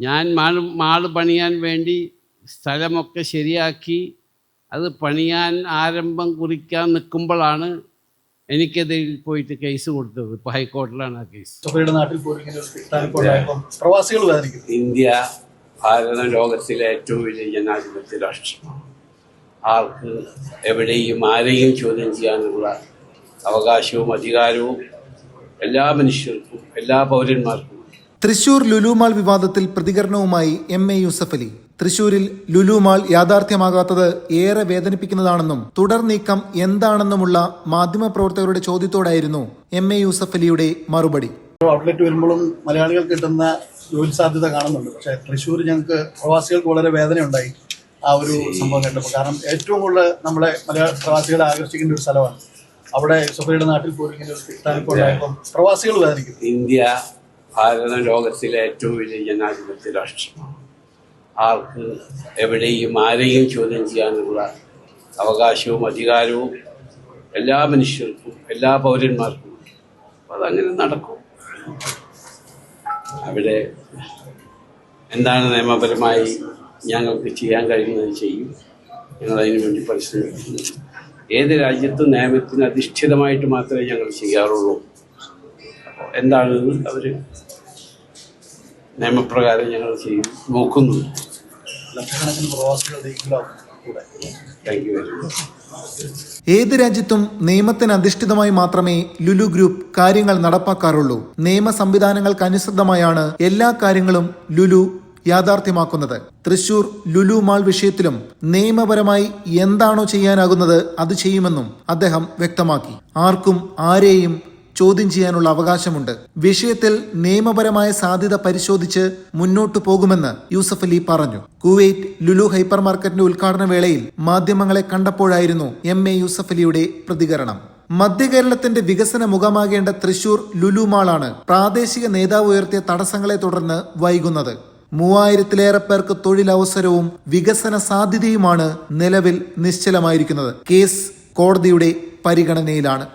ഞാൻ mall mall പണിയാൻ വേണ്ടി സ്ഥലമൊക്കെ ശരിയാക്കി അത് പണിയാൻ ആരംഭം കുറിക്കാൻ നിൽക്കുമ്പോഴാണ് എനിക്കെതിരിൽ പോയിട്ട് കേസ് കൊടുത്തത്. ഇപ്പൊ ഹൈക്കോടതിയിലാണ് ആ കേസ്. പ്രവാസികൾ ഇന്ത്യ ഭാരത ലോകത്തിലെ ഏറ്റവും വലിയ ജനാധിപത്യ രാഷ്ട്രമാണ് ആർക്ക് എവിടെയും ആരെയും ചോദ്യം ചെയ്യാനുള്ള അവകാശവും അധികാരവും എല്ലാ മനുഷ്യർക്കും എല്ലാ പൗരന്മാർക്കും. തൃശൂർ ലുലുമാൾ വിവാദത്തിൽ പ്രതികരണവുമായി എം എ യൂസഫ് അലി. തൃശൂരിൽ ലുലുമാൾ യാഥാർത്ഥ്യമാകാത്തത് ഏറെ വേദനിപ്പിക്കുന്നതാണെന്നും തുടർ നീക്കം എന്താണെന്നുമുള്ള മാധ്യമപ്രവർത്തകരുടെ ചോദ്യത്തോടായിരുന്നു എം എ യൂസഫ് അലിയുടെ മറുപടി. ഔട്ട്ലെറ്റ് വരുമ്പോഴും മലയാളികൾക്ക് കിട്ടുന്ന ജോലി സാധ്യത കാണുന്നുണ്ട്. പക്ഷേ തൃശ്ശൂർ ഞങ്ങൾക്ക് പ്രവാസികൾക്ക് വളരെ വേദനയുണ്ടായി ആ ഒരു സംഭവം കേട്ടപ്പോൾ. കാരണം ഏറ്റവും കൂടുതൽ നമ്മളെ മലയാള പ്രവാസികളെ ആകർഷിക്കുന്ന ഒരു സ്ഥലമാണ്. അവിടെ സഭയുടെ നാട്ടിൽ പോലും ഇങ്ങനെ ഒരു പ്രവാസികൾ വേദനിക്കും ഇന്ത്യ ഭാരതം ലോകത്തിലെ ഏറ്റവും വലിയ ജനാധിപത്യ രാഷ്ട്രമാണ്. ആർക്ക് എവിടെയും ആരെയും ചോദ്യം ചെയ്യാനുള്ള അവകാശവും അധികാരവും എല്ലാ മനുഷ്യർക്കും എല്ലാ പൗരന്മാർക്കും അതങ്ങനെ നടക്കും. അവിടെ എന്താണ് നിയമപരമായി ഞങ്ങൾക്ക് ചെയ്യാൻ കഴിയുന്നത് ചെയ്യും? ഞങ്ങൾ അതിനു വേണ്ടി പരിശ്രമിക്കുന്നു. ഏത് രാജ്യത്തും നിയമത്തിന് അധിഷ്ഠിതമായിട്ട് മാത്രമേ ഞങ്ങൾ ചെയ്യാറുള്ളൂ. അപ്പോൾ എന്താണെന്ന് അവർ നിയമപ്രകാരം ഞങ്ങൾ ചെയ്യും. നോക്കുന്നു. താങ്ക് യു വെരി മച്ച് ഏത് രാജ്യത്തും നിയമത്തിന് അധിഷ്ഠിതമായി മാത്രമേ ലുലു ഗ്രൂപ്പ് കാര്യങ്ങൾ നടപ്പാക്കാറുള്ളൂ. നിയമ സംവിധാനങ്ങൾക്ക് അനുസൃതമായാണ് എല്ലാ കാര്യങ്ങളും ലുലു യാഥാർത്ഥ്യമാക്കുന്നത്. തൃശൂർ ലുലു മാൾ വിഷയത്തിലും നിയമപരമായി എന്താണോ ചെയ്യാനാകുന്നത് അത് ചെയ്യുമെന്നും അദ്ദേഹം വ്യക്തമാക്കി. ആർക്കും ആരെയും ചോദ്യം ചെയ്യാനുള്ള അവകാശമുണ്ട്. വിഷയത്തിൽ നിയമപരമായ സാധ്യത പരിശോധിച്ച് മുന്നോട്ടു പോകുമെന്ന് യൂസഫ് അലി പറഞ്ഞു. കുവൈറ്റ് ലുലു ഹൈപ്പർ മാർക്കറ്റിന്റെ ഉദ്ഘാടന വേളയിൽ മാധ്യമങ്ങളെ കണ്ടപ്പോഴായിരുന്നു എം എ യൂസഫ് അലിയുടെ പ്രതികരണം. മധ്യകേരളത്തിന്റെ വികസന മുഖമാകേണ്ട തൃശൂർ ലുലു മാളാണ് പ്രാദേശിക നേതാവ് ഉയർത്തിയ തടസ്സങ്ങളെ തുടർന്ന് വൈകുന്നത്. മൂവായിരത്തിലേറെ പേർക്ക് തൊഴിലവസരവും വികസന സാധ്യതയുമാണ് നിലവിൽ നിശ്ചലമായിരിക്കുന്നത്. കേസ് കോടതിയുടെ പരിഗണനയിലാണ്.